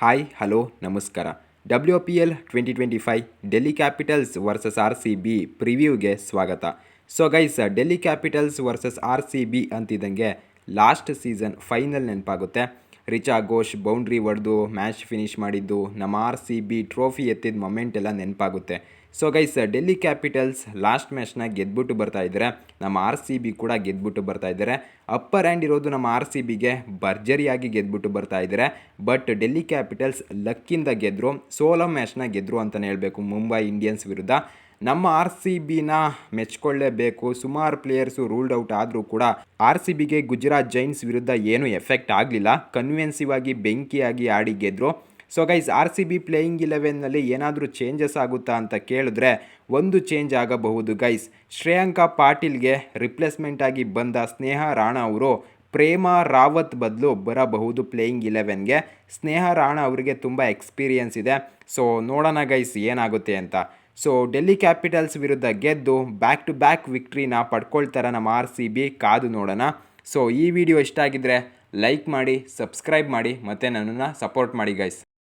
Hi, hello, ನಮಸ್ಕಾರ. W P L twenty twenty five Delhi Capitals versus R C B ಪ್ರಿವ್ಯೂಗೆ ಸ್ವಾಗತ. So guys Delhi Capitals versus R C B ಅಂತಿದ್ದಂಗೆ last season final ನೆನಪಾಗುತ್ತೆ. Richa Ghosh boundary ಹೊಡೆದು match finish ಮಾಡಿದ್ದು, ನಮ್ಮ R C B trophy ಎತ್ತಿದ moment ಎಲ್ಲ ನೆನಪಾಗುತ್ತೆ so guys Delhi Capitals last ಮ್ಯಾಚ್ನ ಗೆದ್ಬಿಟ್ಟು ಬರ್ತಾ ಇದ್ದಾರೆ ನಮ್ಮ ಆರ್ ಸಿ ಬಿ ಕೂಡ ಗೆದ್ಬಿಟ್ಟು ಬರ್ತಾ ಇದ್ದಾರೆ ಅಪ್ಪರ್ ಹ್ಯಾಂಡ್ ಇರೋದು ನಮ್ಮ ಆರ್ ಸಿ ಬಿಗೆ ಭರ್ಜರಿಯಾಗಿ ಗೆದ್ಬಿಟ್ಟು ಬರ್ತಾ ಇದ್ದಾರೆ ಬಟ್ ಡೆಲ್ಲಿ ಕ್ಯಾಪಿಟಲ್ಸ್ ಲಕ್ಕಿಂದ ಗೆದ್ದರು ಸೋಲೋ ಮ್ಯಾಚ್ನ ಗೆದ್ದರು ಅಂತಲೇ ಹೇಳಬೇಕು, ಮುಂಬೈ ಇಂಡಿಯನ್ಸ್ ವಿರುದ್ಧ. ನಮ್ಮ ಆರ್ ಸಿ ಬಿನ ಮೆಚ್ಕೊಳ್ಳೇಬೇಕು. ಸುಮಾರು ಪ್ಲೇಯರ್ಸು ರೂಲ್ಡ್ ಔಟ್ ಆದರೂ ಕೂಡ ಆರ್ ಸಿ ಬಿಗೆ ಗುಜರಾತ್ ಜೈನ್ಸ್ ವಿರುದ್ಧ ಏನೂ ಎಫೆಕ್ಟ್ ಆಗಲಿಲ್ಲ. ಕನ್ವಿನ್ಸಿವ್ ಆಗಿ ಬೆಂಕಿಯಾಗಿ ಆಡಿ ಗೆದ್ರು. So guys, R C B playing ಇಲೆವೆನ್ನಲ್ಲಿ ಏನಾದರೂ ಚೇಂಜಸ್ ಆಗುತ್ತಾ ಅಂತ ಕೇಳಿದ್ರೆ ಒಂದು ಚೇಂಜ್ ಆಗಬಹುದು ಗೈಸ್. ಶ್ರೇಯಾಂಕ ಪಾಟೀಲ್ಗೆ ರಿಪ್ಲೇಸ್ಮೆಂಟ್ ಆಗಿ ಬಂದ ಸ್ನೇಹ ರಾಣಾ ಅವರು ಪ್ರೇಮ ರಾವತ್ ಬದಲು ಬರಬಹುದು ಪ್ಲೇಯಿಂಗ್ ಇಲೆವೆನ್ಗೆ. ಸ್ನೇಹ ರಾಣಾ ಅವರಿಗೆ ತುಂಬ ಎಕ್ಸ್ಪೀರಿಯನ್ಸ್ ಇದೆ. ಸೊ ನೋಡೋಣ ಗೈಸ್ ಏನಾಗುತ್ತೆ ಅಂತ. ಸೊ ಡೆಲ್ಲಿ ಕ್ಯಾಪಿಟಲ್ಸ್ ವಿರುದ್ಧ ಗೆದ್ದು ಬ್ಯಾಕ್ ಟು ಬ್ಯಾಕ್ ವಿಕ್ಟ್ರಿನ ಪಡ್ಕೊಳ್ತಾರೆ ನಮ್ಮ ಆರ್ ಸಿ ಬಿ ಕಾದು ನೋಡೋಣ. ಸೊ ಈ ವಿಡಿಯೋ ಇಷ್ಟ ಆಗಿದ್ದರೆ ಲೈಕ್ ಮಾಡಿ ಸಬ್ಸ್ಕ್ರೈಬ್ ಮಾಡಿ, ಮತ್ತು ನನ್ನನ್ನು ಸಪೋರ್ಟ್ ಮಾಡಿ ಗೈಸ್